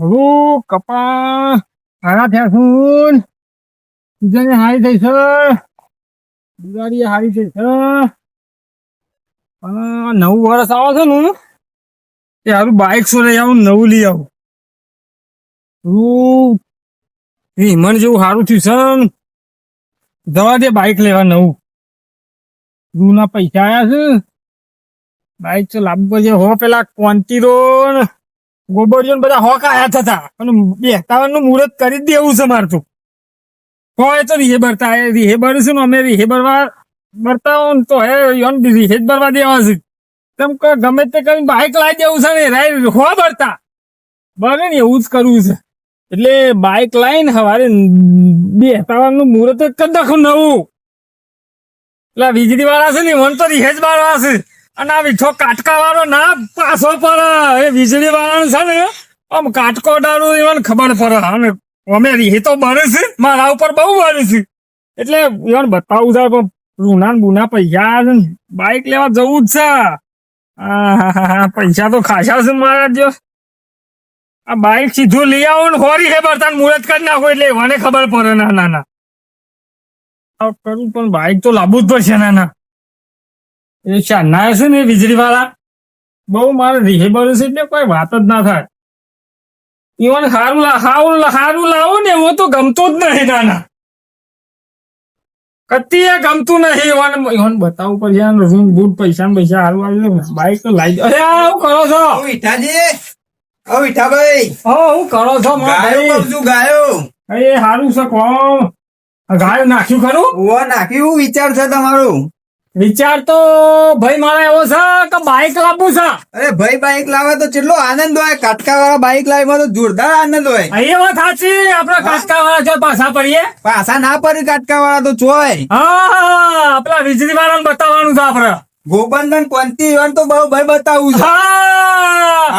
હું કપા હારા થયા છું બીજાને હારી થઈ છે દિવાળી હારી થઈ છે પણ નવું વર્ષ આવે છે ને એ હારું બાઇક શું લઈ આવું નવું લઈ આવું. હું હિમન જેવું સારું થયું છે જવા દે બાઇક લેવા નવું. રૂના પૈસા આવ્યા છે. બાઇક તો પડશે હો પેલા ક્વોન્ટીરો ને ગોબરીઓ બધા હોક આયા થતા. અને બેહતાવનનું મુહૂર્ત કરી દેવું છે મારે તો. હોય તો રીહે ભરતા. એ રીહે ભરીશું ને અમે રીહે ભરવા ભરતા હોય તો હે યોન રીહે જ ભરવા દેવા છે. તેમ કે ગમે તે કરીને બાઇક લાવી દેવું છે ને રાય હો ભરતા. બને ને એવું જ કરવું છે. એટલે બાઇક લાવીને સવારે બેહતાવનનું મુહૂર્ત કરી નવું. એટલે વીજળી વાળા છે ને વન તો રીહે જ બાળવા છે. અને આ વીઠો કાટકા વાળો ના, પાછો પડે. એ વીજળી વાળાનું છે ને, આમ કાટકો ડાળું એમને ખબર પડે. અને અમે રીહે તો બને છે, મારા ઉપર બહુ બને છે. એટલે એમને બતાવું છે, પણ રૂના બુના પૈસા બાઇક લેવા જવું જ છે. પૈસા તો ખાસા છે મારા જો. આ બાઇક સીધું લઈ આવો ને, હોરી હે બરતાન મુહૂર્ત કરી નાખો, એટલે મને ખબર પડે. ના ના ના. કરું, પણ બાઇક તો લાવવું જ પડશે, ના ના. એ ચાના છે ને વીજળી વાળા બહુ મારે રિહેબર છે એટલે કોઈ વાત જ ના થાય. ઈવન સારું સારું સારું લાવો ને હું તો ગમતું જ નહીં નાના. કતી ગમતું નહીં ઈવન ઈવન બતાવું પડશે રૂમ બૂટ પૈસા ને પૈસા સારું આવી બાઈક તો લાવી અરે શું કરો છો? ઓ વિઠાજી ઓ ઓ શું કરો છો ગાયું છું ગાયો. એ સારું છે કોણ? ગાય નાખ્યું ખરું? ઓવા નાખ્યું વિચાર છે તમારો. વિચાર તો ભાઈ મારા એવો છે કે બાઈક લાવવું છે. અરે ભાઈ બાઈક લાવે તો કેટલો આનંદ હોય. કાટકા વાળા બાઈક લાવે તો જોરદાર આનંદ હોય. અહીં એ વાત સાચી. આપડે કાટકા વાળા જો પાછા પડીએ. પાછા ના પડી કાટકા વાળા તો ચોય. હા આપડા વીજળી વાળાને બતાવવાનું છે આપડે ગોબંધન કોંતી ઈવન તો બહુ ભય બતાવું છે.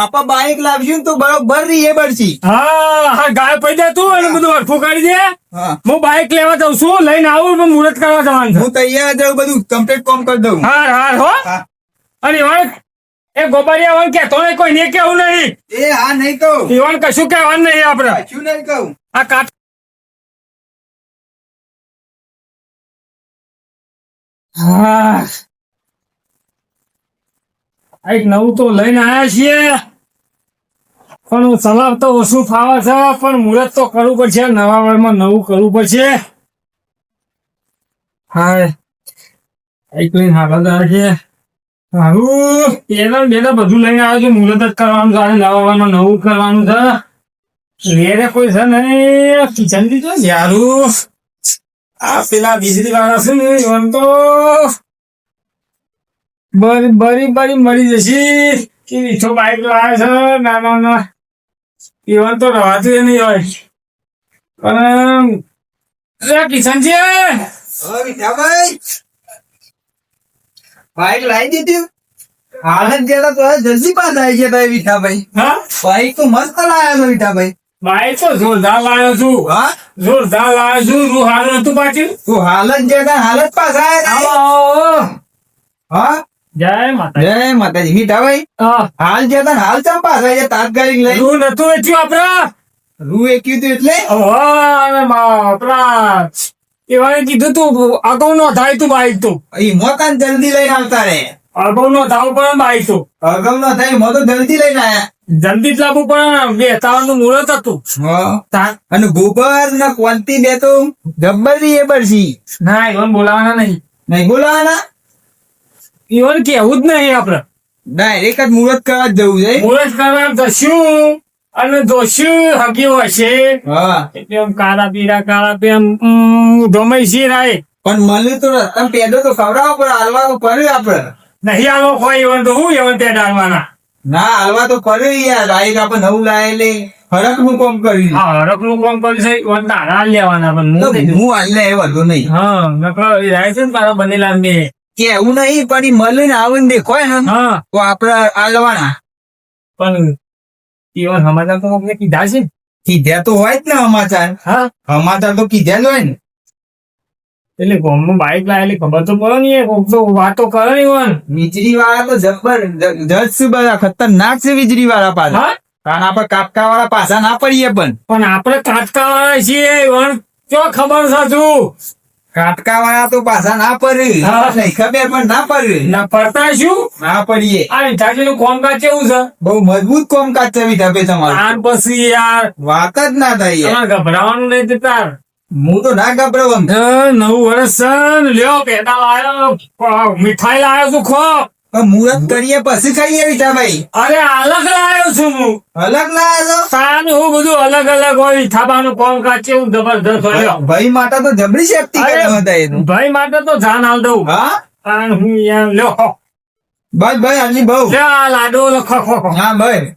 આપા બાઈક લાવશું તો બરોબર રીએ બળશી. હા હા ગાય પડી દે તું અને બધું હરખું કરી દે. હા. બાઈક લેવા જઉં છું લઈને આવું પણ મુહૂર્ત કરવા જવાનું હું તૈયાર જાઉં બધું કમ્પ્લીટ કોમ કરી દઉં. હા હા. હો. અને ઈવન એ ગોબરિયા વન કેતો નહીં કોઈ ને કેવું નહીં. એ હા નહીં કહું. ઈવન કશું કહેવાનું નહીં આપડે કશું નહીં કહું. આ કાટ હા. એક નવું તો લઈને આયા છીએ. પણ હું ચલાવ તો ઓછું ફાવે છે, પણ મુહૂર્ત તો કરવું પડશે, નવા વર્ષમાં નવું કરવું પડશે. હા એક લઈને હાલત આવે છે. પેલા બેટા બધું લઈને આવ્યો છું, મુહૂર્ત જ કરવાનું છે નવા વર્ષમાં નવું કરવાનું છે. ઘેરે કોઈ છે નહીં. કિચનથી તો આ પેલા વીજળી વાળા છે ને, એમ તો બરી બરી બરી મરી જશે. કે મીઠો બાઈક લાવે છે ના ના ના પીવાનું તો રવાતું નહીં હોય. પણ અરે કિશનજી. બાઈક લાવી દીધી. હાલત ગયા તો જલ્દી પાસ આવી ગયા વિઠાભાઈ હા? બાઈક તો મસ્ત છો વિઠાભાઈ બાઈક તો જોરદાર લાવ્યો છું. હા? જોરદાર લાવ્યો છું. પાછું? તું હાલ જ ગયા તા હાલ પાસ આવ્યા. હા? જય માતા જય માતાજી. હાલ તા હાલ ચમ પાસ આવી તાત્કાલિક લઈ. રૂ નતું વેચ્યું આપડે રૂ એક્યું તું એટલે? અરે એવાને કીધું તું અગાઉ નો થાય તું બાઈક તું. ઈ મોકાન જલ્દી લઈને આવતા રે. અગાઉ નો થાવ પણ બાઈક તું. અગમ નો થાય મો તો જલ્દી લઈને આયા. જલ્દી જ લાવવું પણ બે નું મુહૂર્ત હતું. અને ગોબર ને ક્વોન્ટી બે તો? જબ્બર એ બરસી. ના ઈવન બોલાવાના નહીં. નહીં બોલાવાના? ઈવન કેવું જ નહીં આપડે ડાયરેક્ટ જ મુહૂર્ત કરવા જ જવું છે. મુહૂર્ત કરવા જશું અને જોશું હગ્યું હશે? હા. એટલે આમ કાળા પીરા કાળા ઉમ, ગમે છે રાય. પણ મને તો રસ્તા પેડો તો ખવડાવો પડે હાલવા તો આપડે નહીં આવો કોઈ એવું તો હું એવું તે ડાલવાના ના હાલવા તો પડ્યું યાર. રાઈ આપણે નવું લાયેલે. હરકનું કામ કર્યું. હા હરકનું કામ કર્યું છે. ઈવન તારા લેવાના પણ હું હું હાલ લે વધુ નહીં. હા નકર એ રાય છે ને તારા બનેલા બે કેવું નહીં પણ મળીને આવીને દેખોય ને તો આપડે આલવાના. પણ ઈવન સમાચાર તો કીધા છે. કીધા તો હોય જ ને સમાચાર. હા. સમાચાર તો કીધા જ હોય ને. એટલે ગામમાં બાઈક લાયેલી ખબર તો પડો ને કોક તો વાતો કરે ને ઈવન. વીજળી વાળા તો જબર જ- જજ છે બધા ખતરનાક છે વીજળી વાળા પાછા કારણ આપણે કાપકા વાળા પાછા ના પડીએ પણ. પણ આપણે કાટકા વાળા છીએ પણ ચો ખબર તું કાટકા વાળા તો પાછા ના પડી. ખબર પણ ના પડી. ના પડતા શું? ના પડીએ. આ વિઠાજી કામકાજ કેવું છે? બહુ મજબૂત કોમકાજ છે વિધાભાઈ તમારું. આન પછી યાર વાત જ ના થાય યાર. ગભરાવાનું નહીં જતા હું તો ના ગભરાવું નવું વર્ષ લ્યો પેટા લાયો. મીઠાઈ લાયો છું ખો. મુહૂર્ત કરીએ પછી ખાઈએ વિધાભાઈ અરે અલગ લાયો છું હું. અલગ લાયો છો? હું બધું અલગ અલગ હોય વિઠાબાનું કાચે હું જબરદસ્ત હોય. ભાઈ માટે તો જબરી હતા એનું ભાઈ માટે તો જાન હાલ દઉં. હા? હું યાર લ્યો. બસ ભાઈ હાલી બહુ. લાડો લખો. હા ભાઈ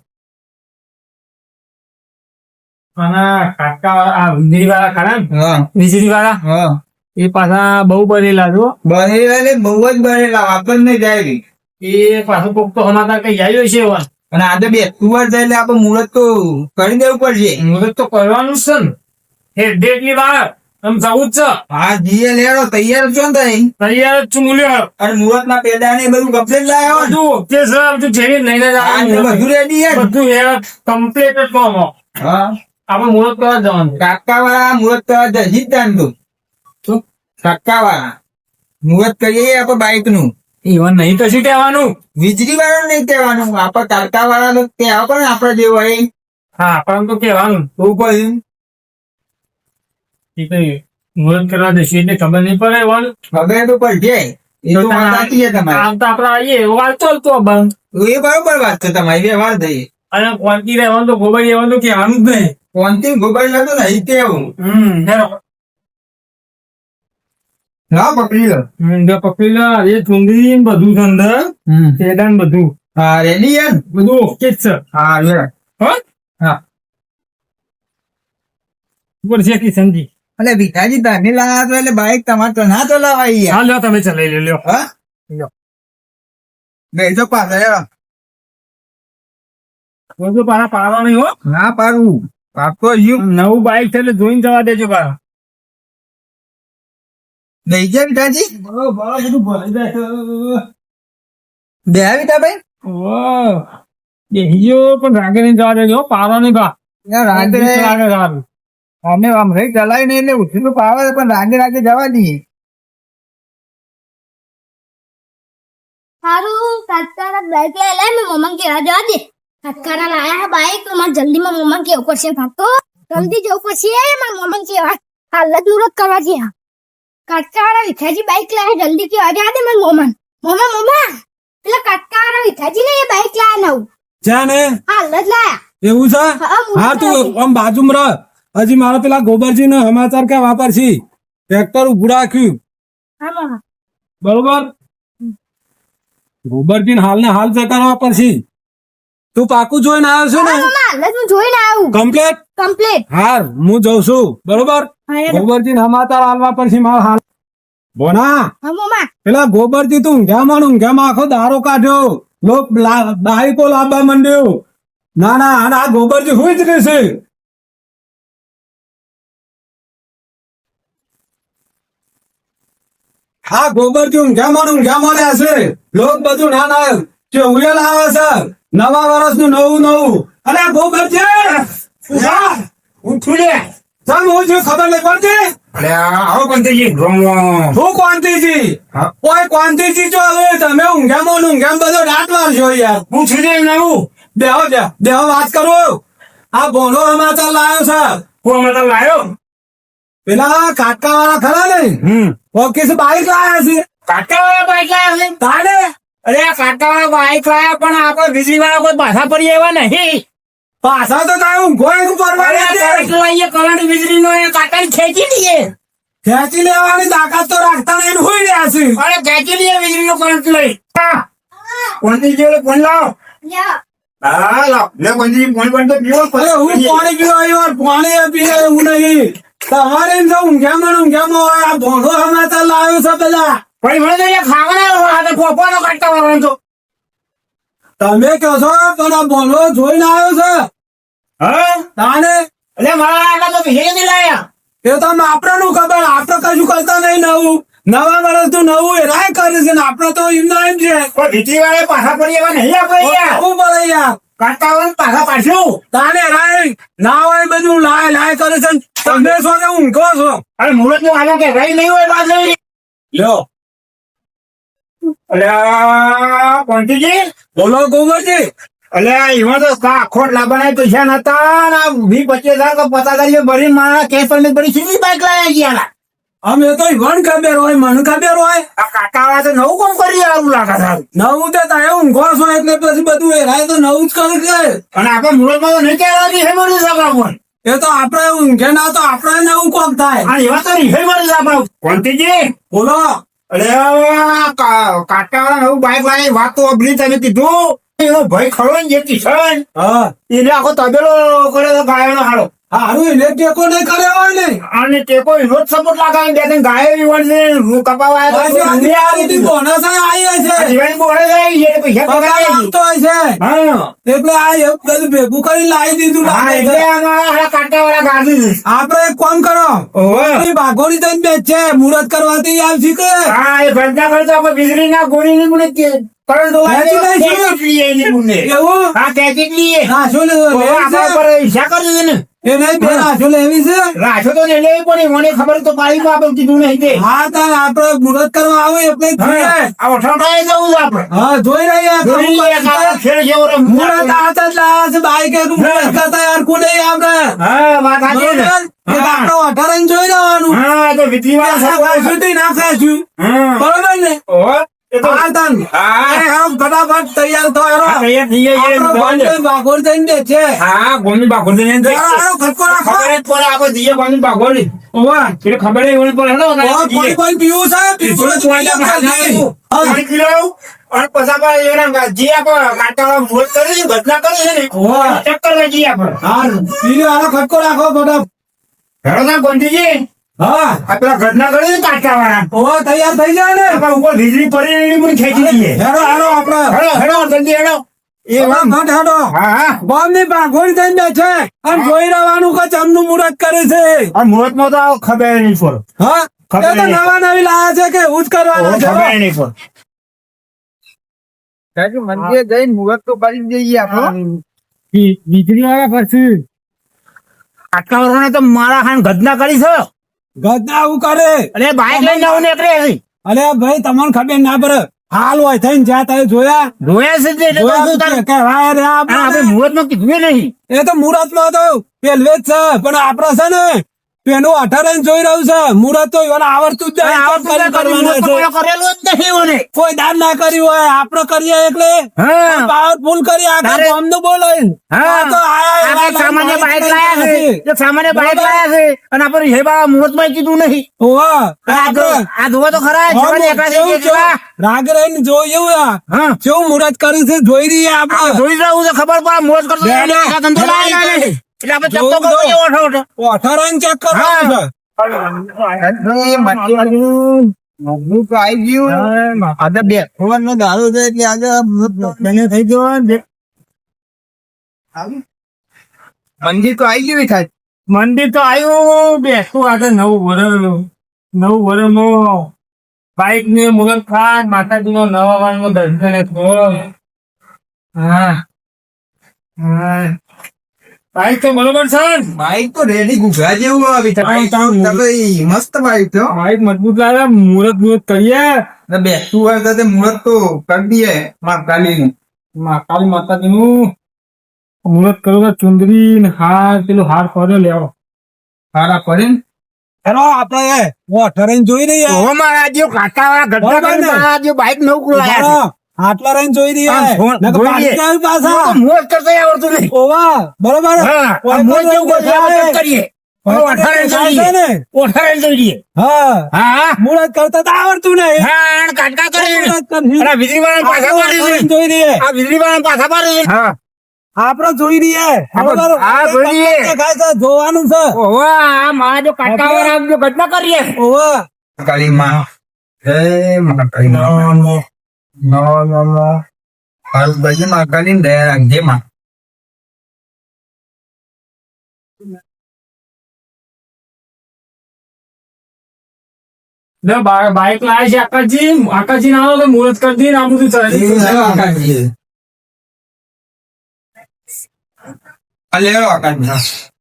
અને કાકા આ વીજળી વાળા ખરા હા. વીજળી વાળા? હા. એ પાછા બહુ બનેલા છો. બનેલા ને બહુ જ બનેલા આપણને જાય. એ પાછું કોક તો હમાતા કઈ જાય છે એવા. અને આજે બે તુવાર જાય એટલે આપણે મુહૂર્ત તો કરી દેવું પડશે. મુહૂર્ત તો કરવાનું જ છે ને. હે ડેટ વાર આમ જવું જ છે. હા જીએ લેડો તૈયાર છો ને તઈ? તૈયાર જ છું મૂલ્યો અને મુહૂર્ત ના પેડા ને બધું કમ્પ્લીટ હોય બધું ઓકે છે બધું જેવી લઈને બધું રેડી હે બધું એ કમ્પ્લીટ જ કામ હા. આપણે મુહૂર્ત કરવા જવાનું. કાકા વાળા મુહૂર્ત કરવા જશે જ જાણતું તું? કાકા વાળા મુહૂર્ત કરીએ આપણે બાઇકનું? ઈવન નહીં તો શું કહેવાનું? વીજળી વાળા નહીં કહેવાનું. આપણે કાકા વાળા નું કહેવા પણ આપડે જે હોય હા આપણને તો કહેવાનું. તો પછી એ કઈ મુહૂર્ત કરવા દેશે એટલે ખબર નહીં પડે એવાનું. ખબર તો પડશે. એ તો વાત સાચી છે તમારી. આમ તો આપણે આવીએ એવો વાત ચાલતો બંધ એ બરોબર વાત છે તમારી વ્યવહાર થઈ. અને ક્વોન્ટી રહેવાનું તો ગોબર રહેવાનું તો કહેવાનું જ નહીં. કોનથી ગોબાઈ લાતો નહીં કેવું હમ ના પકડી લો. ઊંધા પકડી લો. એ ચુંદડી બધું છે અંદર પેડા બધું. હા રેડી યાર બધું ઓકે જ છે. હા રેડ હા? ઉપર છે કિશનજી અલે ભીખાજી તને તો એટલે બાઈક તમારે તો ના તો લાવાય હા લ્યો તમે ચલાવી લો લ્યો. હા? લ્યો. નહીં તો પાછા યાર પાછા પાડવા નહીં હો. ના પાડવું પાડતો નવું બાઈક છે એટલે જોઈને જવા દેજો પાછા. નહીં ગયા ભીખાજી બરોબર બધું ભરાઈ જાય બે ભીખાભાઈ ઓહ. બેસી ગયો પણ રાગે નહીં જવા દેજો પાડવા નહીં બા યાર રાગે લાગે અમે આમ રહી ચલાવી નહીં એટલે ઉઠીનું પાવે પણ રાગે રાગે જવા દઈએ સારું તાત્કાલિક બાઈક લઈ લે મેં મમ્મા કેવા જવા દે તાત્કાલિક લાયા હે બાઈક તો મારે જલ્દી માં મમ્મા કેવું પડશે ભાગતો જલ્દી જવું પડશે મારા મમ્મા કેવા હાલત મુરત કરવા ગયા કાટકાવાળા વિખાજી બાઈક લાયા જલ્દી કે જવા આદે મારા મોમન મોમા મોમા પેલા કાટકાવાળા વિખાજી ને એ બાઈક લાયા નવું. છે ને હાલત લાયા. એવું છે? હા, તું આમ બાજુમાં રહ. હજી મારા પેલા ગોબરજી નો સમાચાર કે વાપરશી? ટ્રેક્ટર ઉભું રાખ્યું. બરોબર? ગોબરજી હાલ ને હાલ ચકાર વાપરશી તું પાકું જોઈને આવ્યો છું ને? જોઈને આવું કમ્પ્લેટ કમ્પ્લીટ હાર હું જઉં છું. બરોબર? ગોબરજી હમાતા હાલવા પડશે મારા હાલ બોના પેલા ગોબરજી તું ઊંઘ્યામાં ને ઊંઘ્યામાં આખો દારો કાઢ્યો. લોક લા- બાઈકો લાવવા માંડ્યો. ના ના આ ગોબરજી હોય જ રહેશે હા ગોબરજી ઊંઘ્યામાં ને ઊંઘ્યામાં રહેશે લોક બધું ના ના કે ઉયેલ આવે છે. નવા વર્ષનું નવું નવું. અને ગોબરજી! લે. ચાલ હું છું ખબર નહીં પડતી અરે આવો પંતજી હું કોંતીજી ઓય કોંતીજી જો હવે તમે ઊંઘામાં ઊંઘામાં બધો દાંત મારશો યાર. હું છું ને નવું બેહો બે બેહો વાત કરો. આ બોનો સમાચાર લાયો હું પેલા કાકા વાળા ખરા ને? ઓકે છે બાઈક લાયા છે. બાઈક લાયા છે? તાને? અરે આ કાકાવાળા બાઈક લાયા પણ આપણે વીજળી વાળા કોઈ પાછા પડી એવા નહીં. પાછા તો તારે ઊંઘો એનું અરે કરંટ વીજળી નો એ ખેંચી લઈએ? ખેંચી લેવાની તાકાત તો રાખતા નહીં હોય રહ્યા છે. અરે ખેંચી લઈએ વીજળી નો કરંટ લઈ પંડિત જેવો ફોન લાવો. હા લાવ. લે પંડિત ફોન પણ તો પીવો હું પાણી પીવા આવ્યો પાણી પીને એવું નહીં. તમારે એમ તો ઊંઘામાં હોય. આ બોનો સમાચાર લાવ્યો છે પેલા. પછી મને ખાવાના પોપવાનો કાઢતા તો. તમે કહો છો પણ આ બોલો જોઈને આવ્યો છે. હા? તાને એટલે મારા તો લાયા. એ તો આપણે નું ખબર? આપણે કશું કરતા નહીં નવું. નવા વર્ષનું નવું એરાય કરે છે આપણે તો એમના એમ છે. વાળા પાછા પડી એવા નહીં આપણે શું પડે યાર? કાકા પાછા પાછું તાને રાય ના હોય બધું લાય લાય કરે છે તમે છો ઊંઘો છો? અરે મુહૂર્તનું કે રહી નહીં હોય પાછળ લ્યો. અલ્યા કોંતીજી બોલો ગોબરજી અલ્યા એમાં તો આખોટ લાવવાના પૈસા નતા ને વીસ પચીસ હજાર તો પચાસ હજાર ભરી મારા કેસ પર ભરી સીધી બાઈક લાયા ગયા અમે તો વન ખબર હોય મન ખબર હોય. આ કાકા વાળા તો નવું કામ કરી આવું લાગે સારું નવું તો તારે ઊંઘો છો એટલે પછી બધું એરાય તો નવું જ કરે છે. અને આપણે મુહૂર્તમાં તો નહીં કહેવાની હે મરી સાપડા પણ એ તો આપણે ઊંઘે ના તો આપણે નવું કોમ થાય. અને એવા તો નહીં મરી સાપડા કોંતીજી બોલો. અરે કાકા વાળા નવું બાઈક લાવી વાત તો અભરી તમે કીધું. એનો ભય ખરો ને જે કિશન હા. એને આખો તબેલો કરે તો ગાયોનો હારો. હારું એને ટેકો નહીં કરે હોય ને. અને સપોર્ટ બે ત્રણ ગાયો છે કપાવા આ બધી બોનસ આવી છે. જીવન બોલે જાય એ પૈસા પગાર પગારે છે. હા. એટલે આ એ બધું ભેગું કરી લાવી દીધું હા એટલે છે. આમાં ગાડી આપણે એક કામ કરો. ઓહો. એ ભાગોળી થઈને છે મુરત કરવાથી આવશે શીખે. હા એ ઘરના કરતો આપણે વીજળી ના ગોળી ની ગુણે કે ખેંચી લઈશું. કેકેટ લઈએ એવું? હા કેકેટ લઈએ. શું લે આપણા? પર કરી દે ને. એ નહીં બે રાશો લેવી છે? રાશો તો ને લેવી પણ મને ખબર તો પાડી માં આપણે કીધું નહીં તે. હા તાર આપણે મુરત કરવા આવે એટલે જ જોઈએ. હા, આ ઓઠાવટાએ જવું છે આપણે. હા જોઈ રહ્યા જોઈ ખેલ જેવો બાઈક એક કરતા યાર કોને આપણે. હા વાત સાચી છે. આપણે જોઈ લેવાનું હા તો વીજળી વાળા સપોર્ટ. છૂટી નાખાશું બરોબર ને? ઓહો, એ તો હા ફટાફટ તૈયાર થો હેરો. તૈયાર થઈ દે. છે હા ગોમી બાગોડી ને હેરો, હેરો, ખટકો રાખો. ખબર જ પડે આપણે જઈએ ગોમી બાગોડી ઓવા. એટલે ખબર જ હેડો. પાણી પાણી પીવું છે? પીવું છે? થોડું થોડું પી લે જલ્દી. હા. પાણી પી લઉં. અને પછી આપણે એના જે આપણે કાંટાવાળા મોજ કરી છે, ઘટના કરી છે ને, ઓવા. ચક્કરમાં આપો હા હારું. પી ખટકો રાખો ફટાફટ. હેડો ના ગોંધીજી, હા. આ પેલા ઘટના કરી છે ને કાંટાવાળા. તૈયાર થઈ જાય ને. આપણે ઉપર વીજળી પડી ને ખેંચી લઈએ. હેરો હાલો આપણે. હેડો, હેડો, જલ્દી હેડો. એ ફટાફટ હેડો. હા, હા. બોમ્બની થઈને બે અને જોઈ રહેવાનું કે ચમનું મુહૂર્ત કરે છે. આ મુહૂર્તમાં તો ખબર નહીં પર હા? ખબર તો નવા નવી લાયા છે કે ઉજ કરવાના છે ખબર નહીં પડે. મંદિર જઈને મુહૂર્ત તો પાડી જઈએ આપણે. વીજળી વાળા પછી. આટલા વર્ષોને તો મારા ખાન ઘટના કરી છે. ગદા આવું કરે. અરે બાઈક લઈને આવું નીકળે અરે ભાઈ તમને ખબર ના પડે. હાલ હોય થઈને જ્યાં તમે જોયા. જોયા છે તે જોયા શું જ કે વાય રે આ અને આપણે કીધું નહીં. એ તો મુહૂર્ત નો હતો પેલવે જ છે પણ આપડે છે ને અઠાર ઇંચ જોઈ રહ્યું છે. મુરત તો એને આવડતું જ નહીં. મુહૂર્ત કોઈ દાન ના કર્યું હોય આપડે કરીએ એટલે. હા. પાવરફુલ કરી આખા ગામનું બોલે એવા સામાન્ય બાઇક લાયા છે. સામાન્ય બાઇક લાયા છે અને આપણે હેબા કીધું નહીં. ઓવા. આ જોવો તો ખરા રાગ રહીને આ. હા. કેવું મુહૂર્ત કર્યું છે જોઈ રહી આપડે આપણે. જોઈ રહ્યું છે ખબર પડે મુહૂર્ત કરતો ધંધો. એટલે આપણે જોવું ચપતો તો. ઓઠો ઓઠો. અઠાર ચેક કરવાનું છે મજબૂત તો આવી ગયું આજે બે નો દારૂ છે એટલે આજે મને થઈ ગયો મંદિર તો આવી ગયું થાય. મંદિર તો આવ્યું બેસતું આજે નવું વર્ષ નવું વર્ષમાં બાઈક ને મુગલ ખાન માતાજી નો નવા વાર દર્શન થયો. હા. હા. બાઈક તો બરોબર છે બાઈક તો રેડી ગુગા જેવું આવી. તાવ. મસ્ત બાઈક તો બાઈક મજબૂત લાગે મુહૂર્ત મુહૂર્ત કરીએ. ને બેસતું હોય તો મુહૂર્ત તો કરી દઈએ મહાકાલી માં કાળી માતાજી નું મુહૂર્ત કરો તો ચુંદરી ને હાર પેલું હાર ફરે લેવો. હાર આ ને હેલો આપણે હું અઠાર ઇંચ જોઈ રહી ઓહો મારા જેવો કાકા વાળા ગઢડા ને? બાઇક નવું લાયા. હા, આટલા રહીને જોઈ રહીએ જોઈ-. પાછી. હું કરતા આવડતું નહીં. ઓવા બરોબર? હા આ મુહૂર્ત જેવું કોઈ મુહૂર્ત કરીએ. હવે અઠારે થાય જોઈએ છે ને. અઠારે જોઈએ હા. હા. હા મુહૂર્ત કરતા તો આવડતું નહીં. હા અને કાંટા કરી મુહૂર્ત કરશું. અરે વીજળી વાળા પાછા આપણે પાડી અઠાર જોઈ રહીએ જોવાનું છે. મારા જો કાંટાવાળા ઘટના કરીએ. ઓવા. કાળી માં જય માં no, no. નો હારું બાજુ મહાકાળી ને બાઈક લાવે છે આકાશજી આકાશજી ના આવો તો મુહૂર્ત કરી ને આ બધું ચાલે. અલે મહાકાળી.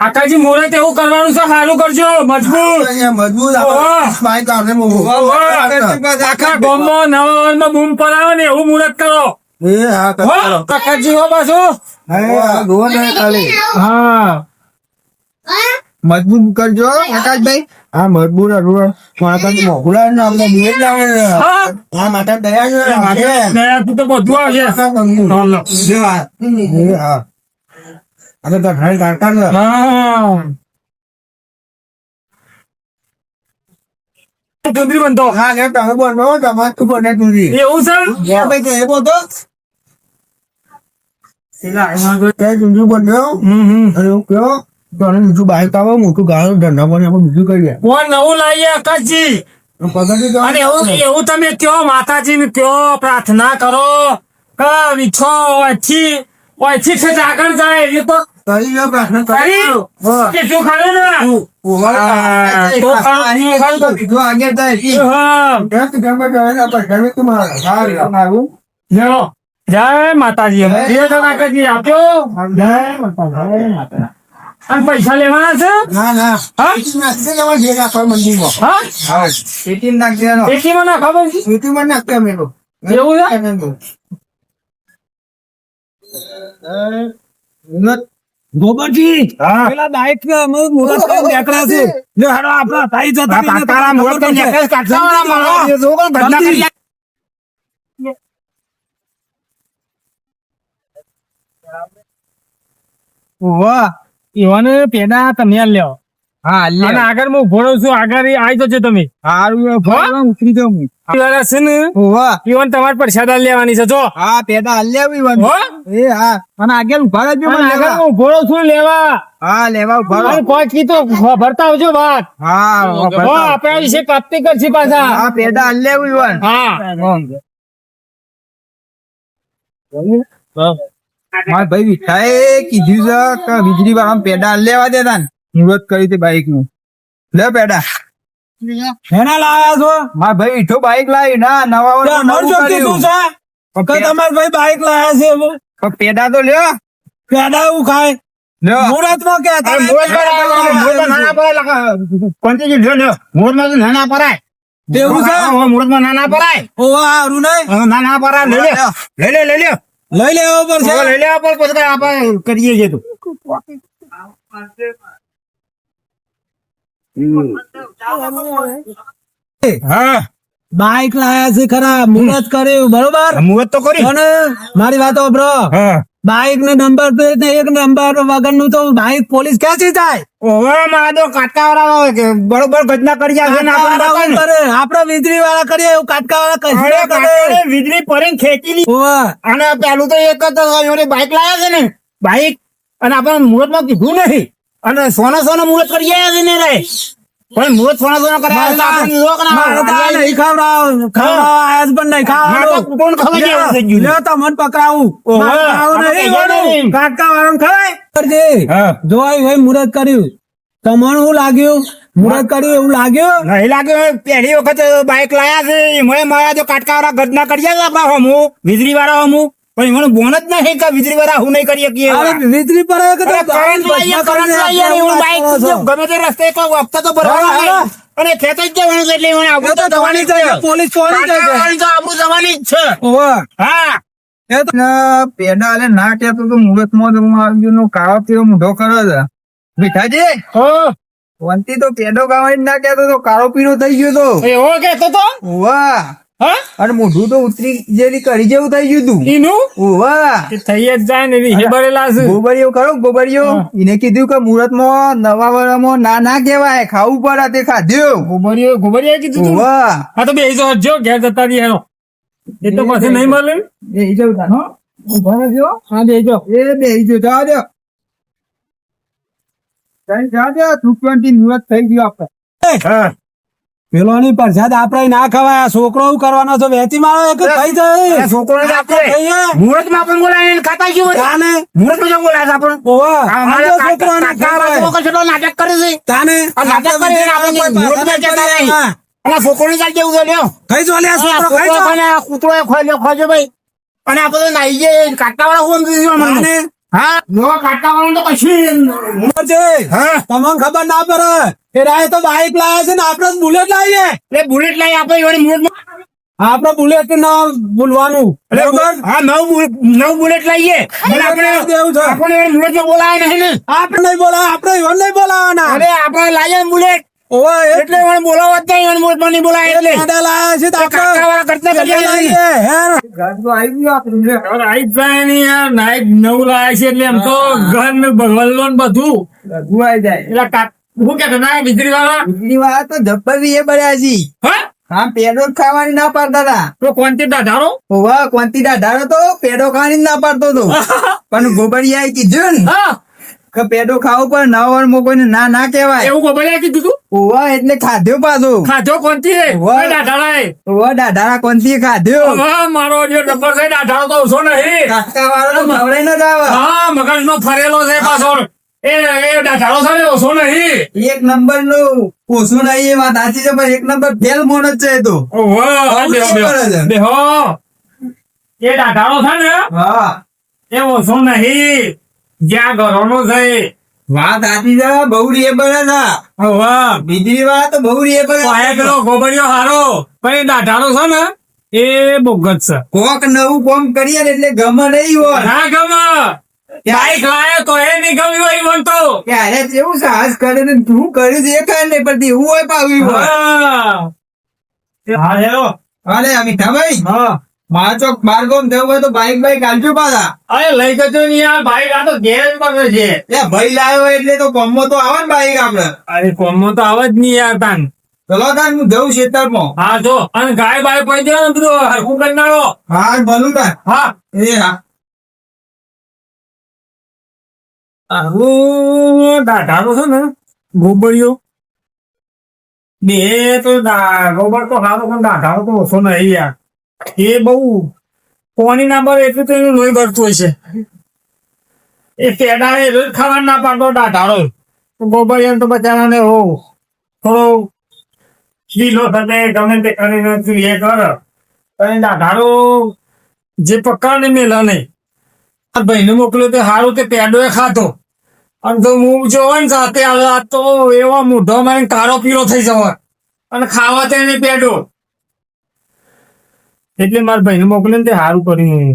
આકાજી મુહૂર્ત એવું કરવાનું છે સારું કરજો મજબૂત. મજબૂત. આખા ગામમાં નવા વર્ષમાં બૂમ પડાવે ને એવું મુહૂર્ત કરો. કાકાજી હા હો પાછું. હા મજબૂત કરજો આકાશભાઈ. હા મજબૂત હતું આકાશ મોકલા ને આપણે બે જ હા. માટે દયા છે તો બધું આવશે. હા. બનતો હા. કે તમે તમારે તું બને તું એવું છે? ભાઈ તો એ બોલતો. તે બન્યો હમ હમ. અને એવું કયો તો બીજું બાઈક આવે મોટું ગાળો ધંધા બને આપણે બીજું કરીએ. કોણ નવું લાવીએ આકાશજી? અને એવું એવું તમે કયો માતાજી ને કયો પ્રાર્થના કરો. કે વીછો ઓયથી ઓયથી છે આગળ જાય એ તો કરી લો પ્રશ્ન કરી કે ને? જય માતાજી અને પૈસા લેવાના છે? ના ના. હા? નાખી દેવાનો. એટીમાં ના ખબર છે પેટીમાં નાખી અમે તો. એવું છે? ગોબરજી! પેલા બાઈક મુહૂર્ત નીકળ્યા છે જો આપણા જતા મુહૂર્ત જો ઘટના કરી પેડા તમે લ્યો હા અને આગળ હું છું આગળ આવી જજો તમે. સારું ઉતરી જાઉં. હું વાળા છે ને ઓવા તમારે પ્રસાદ લેવાની છે જો. હા પેદા હલ્યાવી હો? એ હા. અને આગળ ઊભા રહેજો આગળ હું ઊભો છું લેવા. હા લેવા ઊભા રહો. અને ભરતા આવજો વાત. હા આપણા વિશે કાપતી કરશે પાછા. હા પેદા હલ્યાવી વન હા. મારા ભાઈ વિઠાએ કીધું છે કે વીજળી વાળા પેડા લેવા દેતા ને. મુહૂર્ત કરી હતી બાઈકનું લે પેડા હેના લાયા છો? મારા ભાઈ ઈઠો બાઈક લાવી. ના નવા તમારા ભાઈ બાઈક લાયા છે? પણ પેડા તો લ્યો. પેડા એવું ખાય? લ્યો. મુહૂર્તમાં કે મુહૂર્ત મુહૂર્ત નાના પડાય. લખા. કોણથી લ્યો, લ્યો. તો નાના પડાય. એવું છે? હા, મુહૂર્તમાં નાના પડાય. ઓવા હારું નહીં? નાના પડાય. લઈ લે. લઈ લે લઈ લ્યો. લઈ લેવો પડશે લઈ લેવા પર. પછી આપણે કરીએ છીએ તું. હા બાઈક લાયા છે ખરા મુહૂર્ત કર્યું બરોબર? મુહૂર્ત તો કરી. અને મારી વાત બ્રો બાઇક ને નંબર પ્લેટ ને એક નંબર વગરનું તો બાઇક પોલીસ ક્યાંથી થાય ઓવે માધો કાટકાવાળા કે બરોબર ઘટના કરી ને આપણે વીજળી વાળા કરીએ એવું કાટકા વાળા કશું કરે? વીજળી પડીને ખેંચી. ઓવા અને પેલું તો એક એવડે બાઈક લાયા છે ને? બાઈક અને આપણે મુહૂર્તમાં કીધું નહીં. અને સોના સોના મુહૂર્ત કરી છે ને રે. પણ મુહૂર્ત સોના સોના કર્યા તો આપણે જો ના મારે નહીં ખવડાવ. ખવડાવ પણ કોણ ગયું? તમને પકડાવું. ઓહો. નહીં કહીએ કાટકા વાળાને ખવાય કરજે. હા. જો આ ભાઈ મુહૂર્ત કર્યું. તમને શું લાગ્યું? મુહૂર્ત કર્યું એવું લાગ્યું? નહીં લાગ્યું પહેલી વખત બાઈક લાયા છે. એમાં મારા જો કાટકાવાળા ઘટના કરી આપણા હમું? વીજળી વાળા હમું? પણ બોન જ નહીં કે વીજળી હું નહીં કરી શકીએ અરે વીજળી પર ગમે તે રસ્તે હપ્તા તો ભરવાના હા, હા. નહીં. અને ખેંચાઈ જ જવાનું એટલે મને આબરૂ તો તો જવાની છે. પોલીસ ચોરી જાય છે. કાંટાવાળી તો આબરૂ જવાની જ છે ઓવા. હા એ ના કહેતો તો મુહૂર્તમાં હું આવી ગયો પીળો મોઢો કરો છે મીઠાજી હો, વંતી તો પેડો ગાવાની ના કહેતો તો કાળો પીળો થઈ ગયો તો એવો કહેતો તો વાહ હા? અને મોઢું તો ઉતરી જેલી કરી જેવું થઈ ગયું તું. એનું? ઓવા થઈ જ જાય ને એ ભરેલા છે. ગોબરીઓ કરો ગોબરીઓ. એને કીધું કે મુહૂર્તમાં નવા વર્ષમાં ના ના કહેવાય ખાવું પડે તે ખાધ્યું. ગોબરીઓ ગોબરીઓ કીધું તું? વાહ હા તો બે જો જો ઘેર જતા રહી એનો એ તો પછી નહીં મળે એ જવું તા હો? ઊભા રહેજો. હા બેજો જાઓ. એ બેહી જો જવા જો જવા દો. ટુ ટ્વેન્ટી મુહૂર્ત થઈ ગયું આપણે હા. પેલોની પ્રસાદ આપડે ના ખવાય આ છોકરો કરવાનો છો વેચી મારો એક થઈ જાય છોકરો છોકરોને માં પણ જાય. બોલાવીને ખાતા શું તાને મુહૂર્તમાં માં બોલાય છે આપણને. ઓવા. આ આ અમારા. લોકો કેટલો નાટક કરે છે તાને આ નાટક કરીને આપણે મુહૂર્તમાં પ્રસાદ જતા નહીં. અને આ છોકરોને કેવું જેવું છે લ્યો. ખાઈ જો લે આ આ છોકરો ખાઈ છોકરો જો આ કૂતરો એ ખોઈ લ્યો, ખોજો ભાઈ અને આપણે તો નાઈ જઈએ કાંટાવાળા હું સમજી ગયો હા? જો તો કશું છે તમને ખબર ના પડે. એ રાય તો બાઈક લાવે છે ને આપણે બુલેટ લાવીએ એટલે બુલેટ લઈ આપણે એવાની મુહૂર્તમાં આપણે બુલેટ ના ભૂલવાનું હા નવ નવ બુલેટ લાવીએ આપણે દેવું છે આપણે નહીં ને. આપણે નહીં બોલાવે આપણે ઈવન નહીં બોલાવાના. અરે આપણે લાવીએ બુલેટ. ઓવે એટલે એને નહીં બોલાય એટલે. લાયા છે તો કરતા હવે જાય ને યાર નાઈટ નવું લાયા છે એટલે એમ તો ઘર ને વલ્લો ને બધું. એટલે કા- હું કે ના વીજળી વાળા તો જબ્બર એ બળ્યા છે. હા? હા પેડો જ ખાવાની ના પાડતા હતા. તો કોન્ટી દાઢારો? ઓવા કોંતી દાઢારો તો પેડો ખાવાની ના પાડતો હતો. પણ ગોબરિયાએ કીધું ને હા. કે પેડો ખાવો પણ નવર વાર કોઈને ના ના કહેવાય. એવું ગોબલે કીધું તું? ઓવા એટલે ખાધ્યો પાછો. ખાધો કોનથી રે ઓવા દાઢારા ઓવા દાઢારા કોનથી ખાધ્યો ઓવા મારો જે ડબ્બર છે દાઢારો તો ઓછો નહીં. કાકા વાળો તો ખવડે ન જાવ. હા મગજ નો ફરેલો છે પાછો. એ એ દાઢારો છે ઓછો નહીં. એક નંબરનું ઓછું નહીં એ વાત સાચી છે પણ એક નંબર ફેલ મોન જ છે તો. ઓવા બેહો. એ દાઢારો છે ને હા. એ ઓછો નહીં. જ્યાં ઘરોનો છે. વાત આપી છે બહુ રે હતા વાહ. બીજી વાત બહુ રે પાયા પેલો બને ગોબરિયો હારો. પણ એ દાઢાનો છે ને એ બોગત છે. કોક નવું કોમ કરીએ ને એટલે ગમે નહીં હોય. ના ગમે. બાઈક લાયો તો એ નહીં ગમ્યું હોય મન તો ક્યારે જેવું સાહસ કરે ને તું કર્યું છે એ કઈ નહીં પણ એવું હોય પાવ્યું હોય. હા. હા હેલો. અરે અમિતાભાઈ હા. મારા ચોક બાર ગોમ થયું હોય તો બાઈક બાઈક આલજો પાછા. અરે લઈ જજો નહીં યાર બાઈક આ તો ગેરેજ પર છે. એ ભાઈ લાવ્યો એટલે તો કોમમાં તો આવે ને બાઈક આપડે. અરે કોમો તો આવે જ નહીં યાર તાન. ચલો તાન હું જઉં ખેતરમાં. હા જો. અને ગાય બાય પડી જાય ને બધું હરખું કરી નાખો હા ભલું તાન. હા. એ હા. આવું દાઢારો છે ને ગોબડિયો. બે તો ગોબર તો સારો પણ દાઢારો તો ઓછો નહીં યાર. એ બહુ કોની ના બર એટલું તો એનું લોહી ભરતું હોય છે. એ પેડા એ રોજ ખાવા ના પાડતો તો ગોબરિયાને તો બચારાને હો, થોડો ઢીલો થતે ગમે તે કરીને તું એ કર. અને દાઢારો જે પકડ ને મેલા નહીં આ ભાઈને મોકલ્યો તે સારું કે પેડો એ ખાતો અને તો હું જોવા ને સાથે આવે તો એવો મોઢો મારે કાળો પીળો થઈ જવા. અને ખાવા તેને પેડો. એટલે મારા ભાઈને મોકલ્યો ને તે સારું કર્યું.